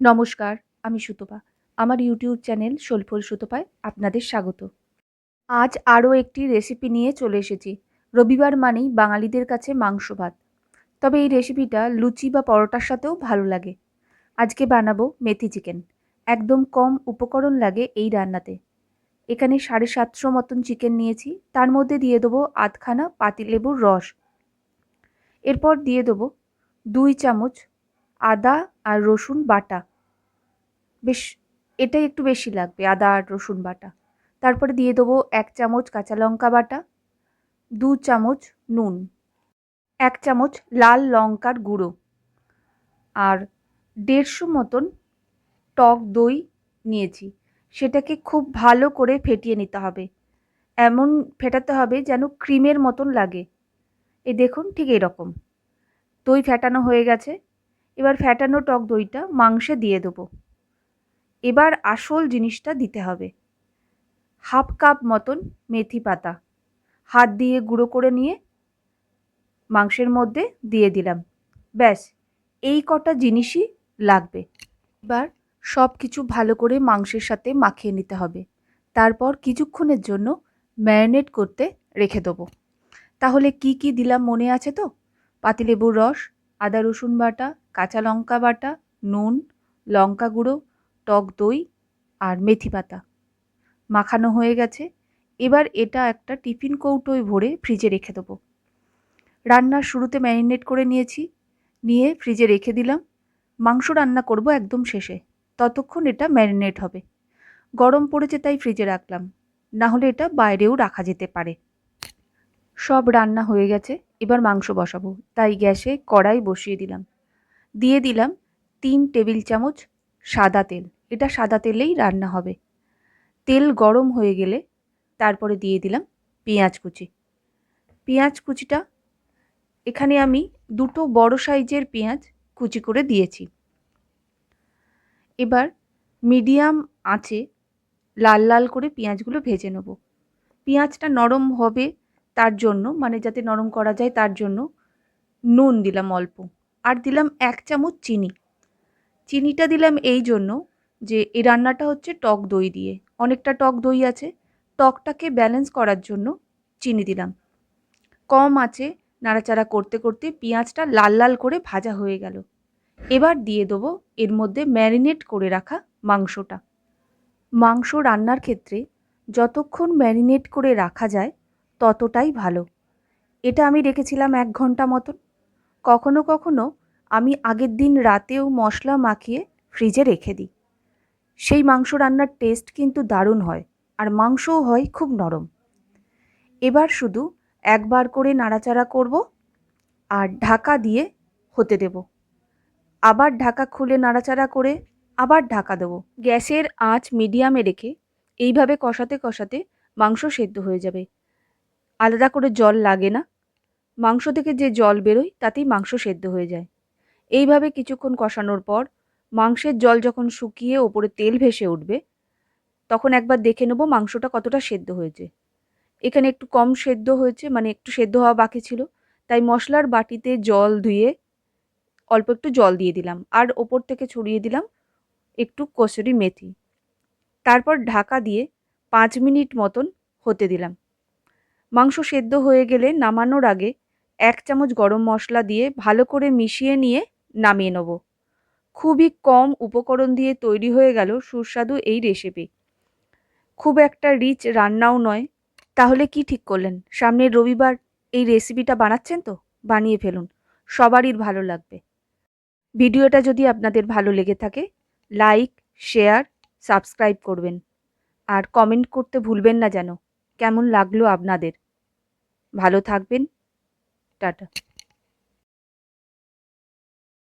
নমস্কার, আমি সুতপা। আমার ইউটিউব চ্যানেল সোলফল সুতপায় আপনাদের স্বাগত। আজ আরও একটি রেসিপি নিয়ে চলে এসেছি। রবিবার মানেই বাঙালিদের কাছে মাংস ভাত। তবে এই রেসিপিটা লুচি বা পরোটার সাথেও ভালো লাগে। আজকে বানাবো মেথি চিকেন। একদম কম উপকরণ লাগে এই রান্নাতে। এখানে সাড়ে সাতশো মতন চিকেন নিয়েছি। তার মধ্যে দিয়ে দেবো আধখানা পাতিলেবুর রস। এরপর দিয়ে দেবো দুই চামচ আদা আর রসুন বাটা। বেশ, এটাই একটু বেশি লাগবে, আদা আর রসুন বাটা। তারপরে দিয়ে দেবো এক চামচ কাঁচা লঙ্কা বাটা, দু চামচ নুন, এক চামচ লাল লঙ্কার গুঁড়ো আর দেড়শো মতন টক দই নিয়েছি। সেটাকে খুব ভালো করে ফেটিয়ে নিতে হবে। এমন ফেটাতে হবে যেন ক্রিমের মতন লাগে। এই দেখুন ঠিক এরকম। দই ফেটানো হয়ে গেছে। এবার ফ্যাটানো টক দইটা মাংসে দিয়ে দেবো। এবার আসল জিনিসটা দিতে হবে। হাফ কাপ মতন মেথি পাতা। হাত দিয়ে গুঁড়ো করে নিয়ে মাংসের মধ্যে দিয়ে দিলাম। ব্যাস, এই কটা জিনিসই লাগবে। এবার সব কিছু ভালো করে মাংসের সাথে মাখিয়ে নিতে হবে। তারপর কিছুক্ষণের জন্য ম্যারিনেট করতে রেখে দেবো। তাহলে কি কি দিলাম মনে আছে তো? পাতিলেবুর রস আদা রসুন বাটা, কাঁচা লঙ্কা বাটা, নুন, লঙ্কা গুঁড়ো, টক দই আর মেথি পাতা। মাখানো হয়ে গেছে। এবার এটা একটা টিফিন কৌটোয় ভরে ফ্রিজে রেখে দেবো। রান্নার শুরুতে ম্যারিনেট করে নিয়েছি। নিয়ে ফ্রিজে রেখে দিলাম। মাংস রান্না করব একদম শেষে। ততক্ষণ এটা ম্যারিনেট হবে। গরম পড়েছে তাই ফ্রিজে রাখলাম। না হলে এটা বাইরেও রাখা যেতে পারে। সব রান্না হয়ে গেছে। এবার মাংস বসাবো। তাই গ্যাসে কড়াই বসিয়ে দিলাম। দিয়ে দিলাম তিন টেবিল চামচ সাদা তেল। এটা সাদা তেলেই রান্না হবে। তেল গরম হয়ে গেলে তারপরে দিয়ে দিলাম পেঁয়াজ কুচি। পেঁয়াজ কুচিটা, এখানে আমি দুটো বড় সাইজের পেঁয়াজ কুচি করে দিয়েছি। এবার মিডিয়াম আঁচে লাল লাল করে পেঁয়াজগুলো ভেজে নেব। পেঁয়াজটা নরম হবে তার জন্য মানে যাতে নরম করা যায় তার জন্য নুন দিলাম অল্প। আর দিলাম এক চামচ চিনি। চিনিটা দিলাম এই জন্য যে, এই রান্নাটা হচ্ছে টক দই দিয়ে। অনেকটা টক দই আছে। টকটাকে ব্যালেন্স করার জন্য চিনি দিলাম। কম আছে, নাড়াচাড়া করতে করতে পেঁয়াজটা লাল লাল করে ভাজা হয়ে গেল। এবার দিয়ে দেবো এর মধ্যে ম্যারিনেট করে রাখা মাংসটা। মাংস রান্নার ক্ষেত্রে যতক্ষণ ম্যারিনেট করে রাখা যায় ততটাই ভালো। এটা আমি রেখেছিলাম এক ঘণ্টা মতন। কখনো কখনো আমি আগের দিন রাতেও মশলা মাখিয়ে ফ্রিজে রেখে দিই। সেই মাংস রান্নার টেস্ট কিন্তু দারুণ হয় আর মাংসও হয় খুব নরম। এবার শুধু একবার করে নাড়াচাড়া করব আর ঢাকা দিয়ে হতে দেব। আবার ঢাকা খুলে নাড়াচাড়া করে আবার ঢাকা দেবো। গ্যাসের আঁচ মিডিয়ামে রেখে এইভাবে কষাতে কষাতে মাংস সেদ্ধ হয়ে যাবে। আলাদা করে জল লাগে না। মাংস থেকে যে জল বেরোয়, তাতেই মাংস সেদ্ধ হয়ে যায়। এইভাবে কিছুক্ষণ কষানোর পর, মাংসের জল যখন শুকিয়ে ওপরে তেল ভেসে উঠবে, তখন একবার দেখে নেব মাংসটা কতটা সেদ্ধ হয়েছে। এখানে একটু কম সেদ্ধ হয়েছে মানে একটু সেদ্ধ হওয়া বাকি ছিল। তাই মশলার বাটিতে জল ধুয়ে অল্প একটু জল দিয়ে দিলাম। আর ওপর থেকে ছড়িয়ে দিলাম একটু কসুরি মেথি। তারপর ঢাকা দিয়ে পাঁচ মিনিট মতন হতে দিলাম। মাংস সেদ্ধ হয়ে গেলে নামানোর আগে এক চামচ গরম মশলা দিয়ে ভালো করে মিশিয়ে নিয়ে নামিয়ে নেব। খুবই কম উপকরণ দিয়ে তৈরি হয়ে গেল সুস্বাদু এই রেসিপি খুব একটা রিচ রান্নাও নয়। তাহলে কি ঠিক করলেন? সামনের রবিবার এই রেসিপিটা বানাচ্ছেন তো? বানিয়ে ফেলুন। সবারই ভালো লাগবে। ভিডিওটা যদি আপনাদের ভালো লেগে থাকে লাইক শেয়ার সাবস্ক্রাইব করবেন। আর কমেন্ট করতে ভুলবেন না যেন। কেমন লাগল আপনাদের? ভালো থাকবেন। টাটা।